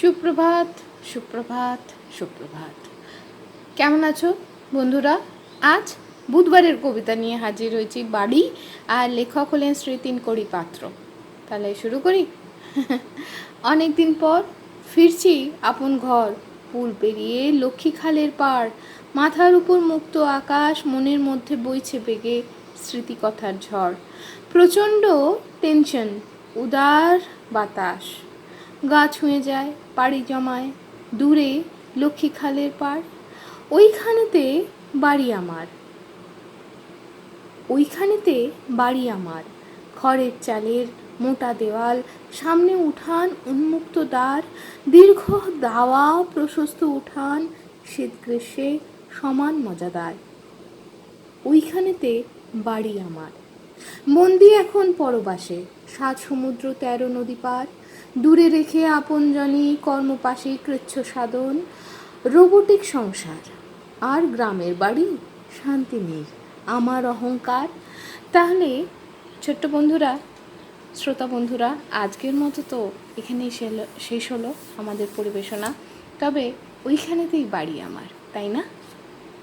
সুপ্রভাত সুপ্রভাত সুপ্রভাত। কেমন আছো বন্ধুরা? আজ বুধবারের কবিতা নিয়ে হাজির হয়েছি বাড়ি আর লেখক হলেন স্মৃতিন করি পাত্র। তাহলে শুরু করি? অনেক দিন পর ফিরছি আপন ঘর। পুল পেরিয়ে লক্ষ্মী খালের পাড়। মাথার উপর মুক্ত আকাশ, মনের মধ্যে বইছে বেগে স্মৃতিকথার ঝড়। প্রচণ্ড টেনশন উদার বাতাস। গা ছুঁয়ে যায় পাড়ি জমায়, দূরে লক্ষ্মী খালের পাড় ওইখানেতে বাড়ি আমার। ওইখানেতে বাড়ি আমার। খড়ের চালের মোটা দেওয়াল, সামনে উঠান উন্মুক্ত দ্বার, দীর্ঘ দাওয়া প্রশস্ত উঠান শীত গ্রীষ্মে সমান মজাদার। ওইখানেতে বাড়ি আমার। বন্দি এখন পরবাসে। সাত সমুদ্র, তেরো নদী পার। দূরে রেখে আপনজনী কর্মপাশে কৃচ্ছ সাধন। রোবোটিক সংসার। আর গ্রামের বাড়ি শান্তি নেই, আমার অহংকার। তাহলে ছোট্ট বন্ধুরা, শ্রোতা বন্ধুরা, আজকের মতো তো এখানেই শেষ হলো আমাদের পরিবেশনা। তবে ওইখানেতেই বাড়ি আমার, তাই না?